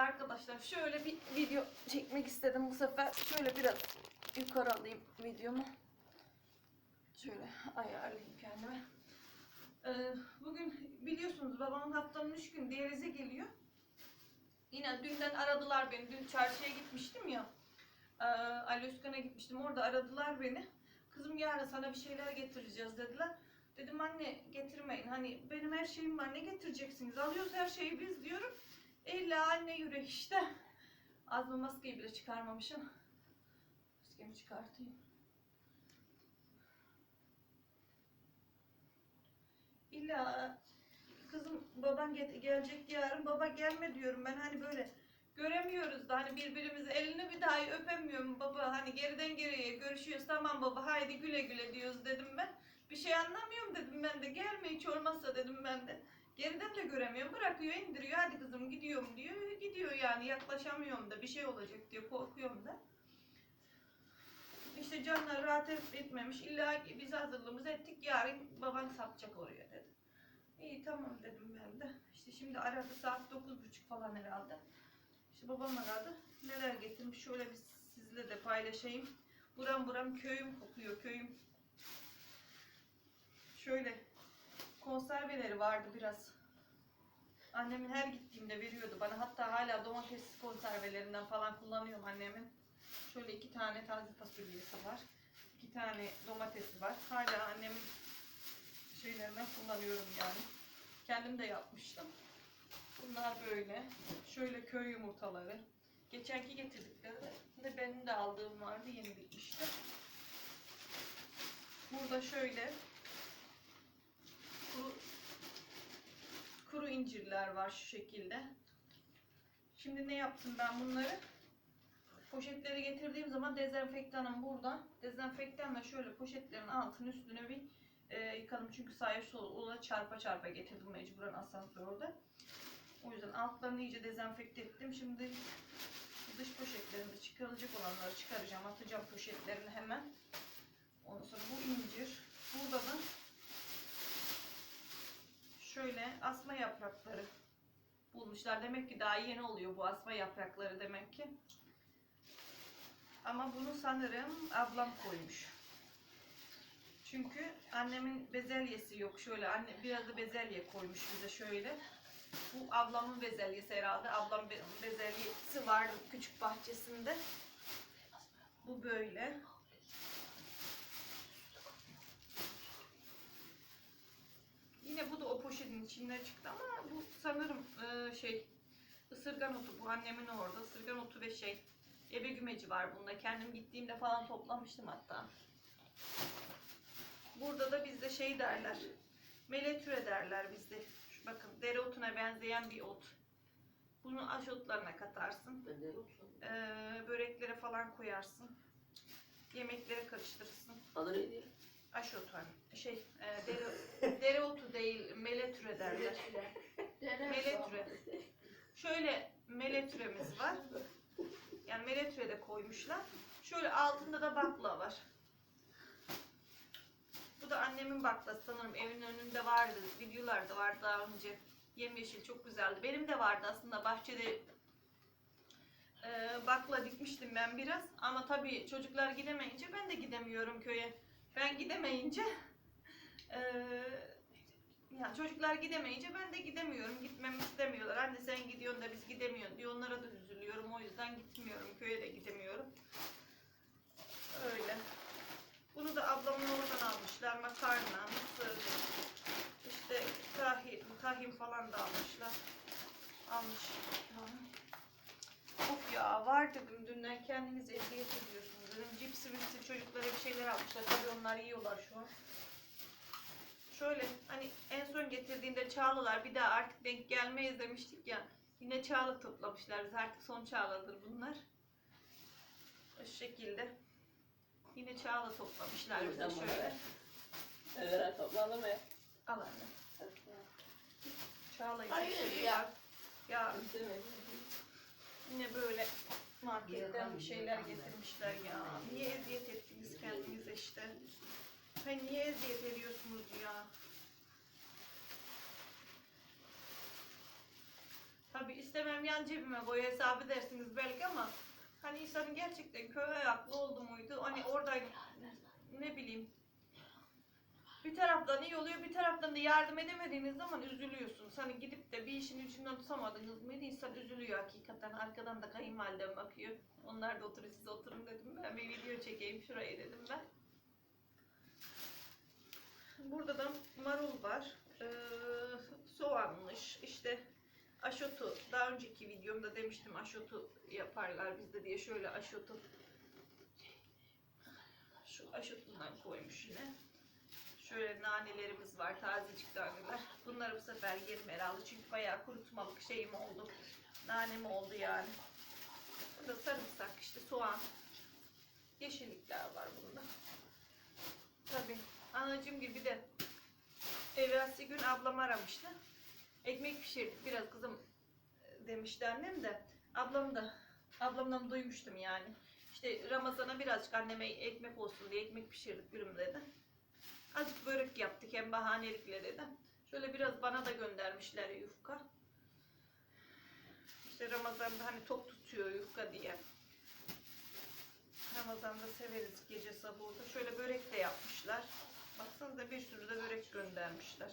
Arkadaşlar şöyle bir video çekmek istedim bu sefer. Şöyle biraz yukarı alayım videomu. Şöyle ayarlayayım kendime. Ee, bugün biliyorsunuz babamın haftanın 3 gün diyalize geliyor. Yine dünden aradılar beni. Dün çarşıya gitmiştim ya. Ee, Ali Özkan'a gitmiştim. Orada aradılar beni. Kızım yarın sana bir şeyler getireceğiz dediler. Dedim anne getirmeyin. Hani benim her şeyim var. Ne getireceksiniz? Alıyoruz her şeyi biz diyorum. İlla anne yürek işte. Az mı maskeyi bile çıkarmamışım. Maskemi çıkartayım. İlla kızım baban gelecek yarın. Baba gelme diyorum ben hani böyle göremiyoruz da hani birbirimizi elini bir daha öpemiyorum baba hani geriden geriye görüşüyoruz tamam baba haydi güle güle diyoruz dedim ben bir şey anlamıyorum dedim ben de gelme hiç olmazsa dedim ben de geriden de göremiyorum bırakıyor indiriyor hadi kızım gidiyorum diyor gidiyor yani yaklaşamıyorum da bir şey olacak diyor korkuyorum da işte canlar rahat et- etmemiş illa biz hazırlığımızı ettik yarın baban sapacak oraya dedi İyi tamam dedim ben de. İşte şimdi aradı saat dokuz buçuk falan herhalde. İşte babam aradı. Neler getirmiş şöyle bir sizle de paylaşayım. Buram buram köyüm kokuyor köyüm. Şöyle konserveleri vardı biraz. Annemin her gittiğimde veriyordu bana. Hatta hala domates konservelerinden falan kullanıyorum annemin. Şöyle iki tane taze fasulyesi var. iki tane domatesi var. Hala annemin şeylerinden kullanıyorum yani. Kendim de yapmıştım. Bunlar böyle. Şöyle köy yumurtaları. Geçenki getirdikleri de benim de aldığım vardı. Yeni bitmişti. Burada şöyle incirler var şu şekilde. Şimdi ne yaptım ben bunları? Poşetleri getirdiğim zaman dezenfektanım burada. Dezenfektanla şöyle poşetlerin altını üstüne bir e, yıkadım çünkü sahip sola çarpa çarpa getirdim mecburen asansörde. O yüzden altlarını iyice dezenfekte ettim. Şimdi dış poşetlerinde çıkarılacak olanları çıkaracağım. Atacağım poşetlerini hemen. Ondan sonra bu incir. Burada da şöyle asma yaprakları bulmuşlar. Demek ki daha yeni oluyor bu asma yaprakları demek ki. Ama bunu sanırım ablam koymuş. Çünkü annemin bezelyesi yok. Şöyle anne biraz da bezelye koymuş bize şöyle. Bu ablamın bezelyesi herhalde. Ablam be- bezelyesi vardı küçük bahçesinde. Bu böyle. Yine bu da o poşetin içinden çıktı ama bu sanırım e, şey ısırgan otu. Bu annemin orada. Isırgan otu ve şey ebe gümeci var bunda. Kendim gittiğimde falan toplamıştım hatta. Burada da bizde şey derler. Meletüre derler bizde. Şu bakın dereotuna benzeyen bir ot. Bunu aşotlarına katarsın. Ee, böreklere falan koyarsın. Yemeklere karıştırırsın. Adı neydi? Aşot hani şey e, dere, dereotu değil meletüre derler. Meletüre. Şöyle meletüremiz var. Yani meletüre de koymuşlar. Şöyle altında da bakla var. Bu da annemin baklası sanırım evin önünde vardı. Videolarda vardı daha önce. Yemyeşil çok güzeldi. Benim de vardı aslında bahçede e, bakla dikmiştim ben biraz. Ama tabii çocuklar gidemeyince ben de gidemiyorum köye. Ben gidemeyince e, yani çocuklar gidemeyince ben de gidemiyorum. Gitmemi istemiyorlar. Anne sen gidiyorsun da biz gidemiyoruz diyor. Onlara da üzülüyorum. O yüzden gitmiyorum. Köye de gidemiyorum. Öyle. Bunu da ablamın oradan almışlar. Makarna, mısır, işte tahin, tahin falan da almışlar. Almış. Of ya var dedim dünden kendiniz eziyet ediyorsunuz dedim. Cipsi mipsi çocuklara bir şeyler almışlar. Tabii onlar yiyorlar şu an. Şöyle hani en son getirdiğinde çağlalar bir daha artık denk gelmeyiz demiştik ya. Yine çağla toplamışlar. Biz artık son çağladır bunlar. O şekilde. Yine çağla toplamışlar bize Buradan şöyle. Evet, toplandı mı? Al anne. Çağla'yı Hayır ya. Ya Değil mi? Yine böyle marketten bir şeyler getirmişler ya. Niye eziyet ettiniz kendinize işte? Hayır niye eziyet ediyorsunuz ya? Tabii istemem yan cebime koy hesabı dersiniz belki ama hani insanın gerçekten köy ayaklı oldu muydu? Hani orada ne bileyim bir taraftan iyi oluyor bir taraftan da yardım edemediğiniz zaman üzülüyorsunuz. Hani gidip de bir işin ucundan tutamadınız mıydı insan üzülüyor hakikaten. Arkadan da kayınvalidem bakıyor. Onlar da oturuyor siz oturun dedim ben bir video çekeyim şurayı dedim ben. Burada da marul var. Ee, soğanmış. işte aşotu. Daha önceki videomda demiştim aşotu yaparlar bizde diye. Şöyle aşotu. Şu aşotundan koymuş yine. Şöyle nanelerimiz var. Tazecik naneler. Bunları bu sefer yerim herhalde. Çünkü bayağı kurutmalık şeyim oldu. Nanem oldu yani. Burada sarımsak, işte soğan. Yeşillikler var bunda. Tabii. Anacığım gibi de evvelsi gün ablam aramıştı. Ekmek pişirdik biraz kızım e, demişti annem de. Ablam da ablamdan duymuştum yani. İşte Ramazan'a birazcık anneme ekmek olsun diye ekmek pişirdik gülüm dedi. Azıcık börek yaptık hem bahanelikle dedi. Şöyle biraz bana da göndermişler yufka. İşte Ramazan'da hani tok tutuyor yufka diye. Ramazan'da severiz gece sahurda. Şöyle börek de yapmışlar. Baksanıza bir sürü de börek göndermişler.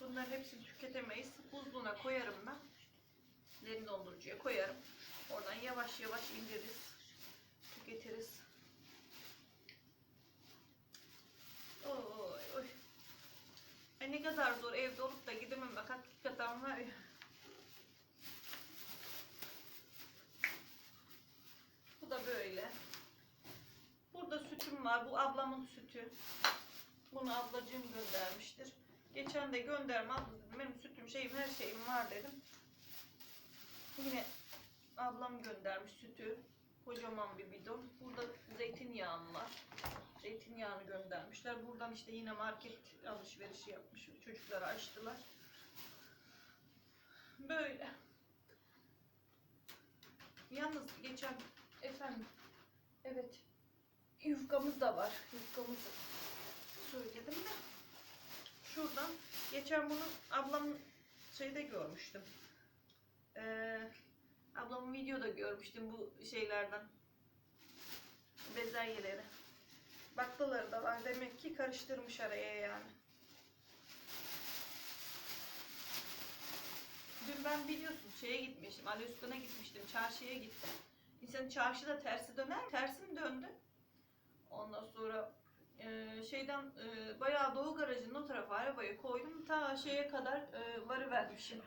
Bunların hepsini tüketemeyiz. Buzluğuna koyarım ben. Derin dondurucuya koyarım. Oradan yavaş yavaş indiririz. Tüketiriz. Ay ne kadar zor evde olup da gidemem bak hakikaten var ya. Bu da böyle. Burada sütüm var. Bu ablamın sütü. Bunu ablacığım göndermiştir. Geçen de gönderme abla dedim. Benim sütüm şeyim her şeyim var dedim. Yine ablam göndermiş sütü. Kocaman bir bidon. Burada zeytinyağım var. Zeytinyağını göndermişler. Buradan işte yine market alışverişi yapmış. Çocuklara açtılar. Böyle. Yalnız geçen efendim evet yufkamız da var. Yufkamızı söyledim de. Şuradan geçen bunu ablamın şeyde görmüştüm. Ee, ablamın videoda görmüştüm bu şeylerden. Bezelyeleri. Baklaları da var. Demek ki karıştırmış araya yani. Dün ben biliyorsun şeye gitmiştim. Ali Usta'na gitmiştim. Çarşıya gittim. İnsan çarşıda tersi döner. Tersim döndü. Ondan sonra e, şeyden e, bayağı Doğu garajının o tarafa arabayı koydum. Ta şeye kadar e, varıvermişim.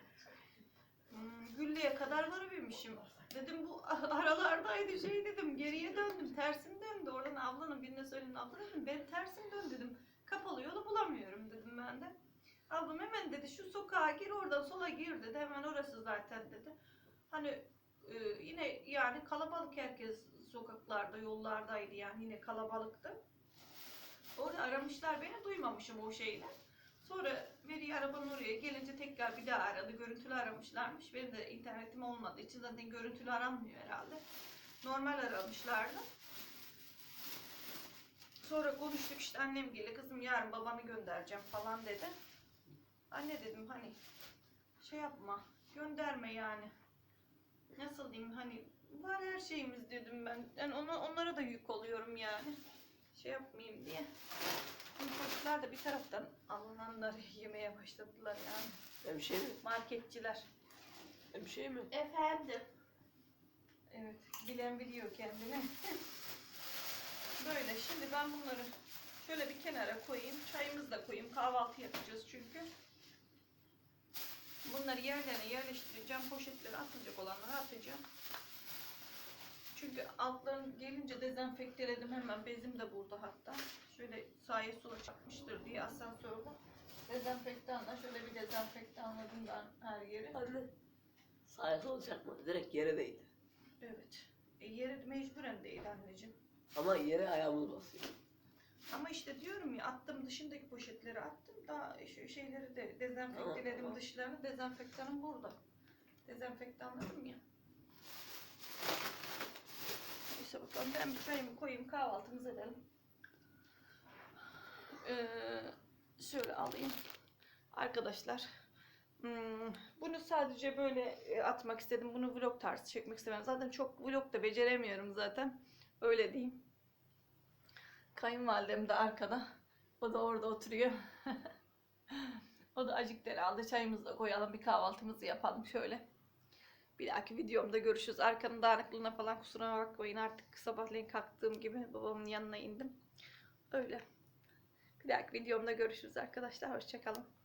Hmm, Güllü'ye kadar varıvermişim. Dedim bu aralardaydı şey dedim. Geriye döndüm. Tersim döndü. Oradan ablanın birine söyledim. Abla dedim benim tersim döndü dedim. Kapalı yolu bulamıyorum dedim ben de. Ablam hemen dedi şu sokağa gir oradan sola gir dedi. Hemen orası zaten dedi. Hani e, yine yani kalabalık herkes sokaklarda yollardaydı yani yine kalabalıktı. Orada aramışlar beni duymamışım o şeyle. Sonra veri arabanın oraya gelince tekrar bir daha aradı. Görüntülü aramışlarmış. Benim de internetim olmadığı için zaten görüntülü aranmıyor herhalde. Normal aramışlardı. Sonra konuştuk işte annem geldi. Kızım yarın babanı göndereceğim falan dedi. Anne dedim hani şey yapma gönderme yani. Nasıl diyeyim hani var her şeyimiz dedim ben. Yani ona, onlara da yük oluyorum yani. Şey yapmayayım diye. Çocuklar da bir taraftan alınanları yemeye başladılar yani. Hemşire mi? Marketçiler. Hemşire mi? Efendim. Evet, bilen biliyor kendini. Böyle, şimdi ben bunları şöyle bir kenara koyayım. Çayımızı da koyayım. Kahvaltı yapacağız çünkü. Bunları yerlerine yerleştireceğim. Poşetlere atılacak olanları atacağım. Çünkü altlarını gelince dezenfekteledim hemen. Bezim de burada hatta. Şöyle sahaya sola çakmıştır diye asansörde. Dezenfektanla şöyle bir dezenfektanladım ben her yeri. Hadi. Sayısı olacak mı? Direkt yere değdi. Evet. E, yeri mecburen değil anneciğim. Ama yere ayağımız basıyor. Ama işte diyorum ya attım dışındaki poşetleri attım. Daha şu şeyleri de dezenfekteledim Tamam, tamam. dışlarını. Dezenfektanım burada. Dezenfektanladım ya. Neyse bakalım ben bir çayımı koyayım kahvaltımızı edelim. Ee, şöyle alayım. Arkadaşlar Hmm, bunu sadece böyle e, atmak istedim. Bunu vlog tarzı çekmek istemedim. Zaten çok vlog da beceremiyorum zaten. Öyle diyeyim. Kayınvalidem de arkada. O da orada oturuyor. o da acık aldı. Çayımızı da koyalım. Bir kahvaltımızı yapalım şöyle. Bir dahaki videomda görüşürüz. Arkanın dağınıklığına falan kusura bakmayın. Artık sabahleyin kalktığım gibi babamın yanına indim. Öyle. Bir dahaki videomda görüşürüz arkadaşlar. Hoşçakalın.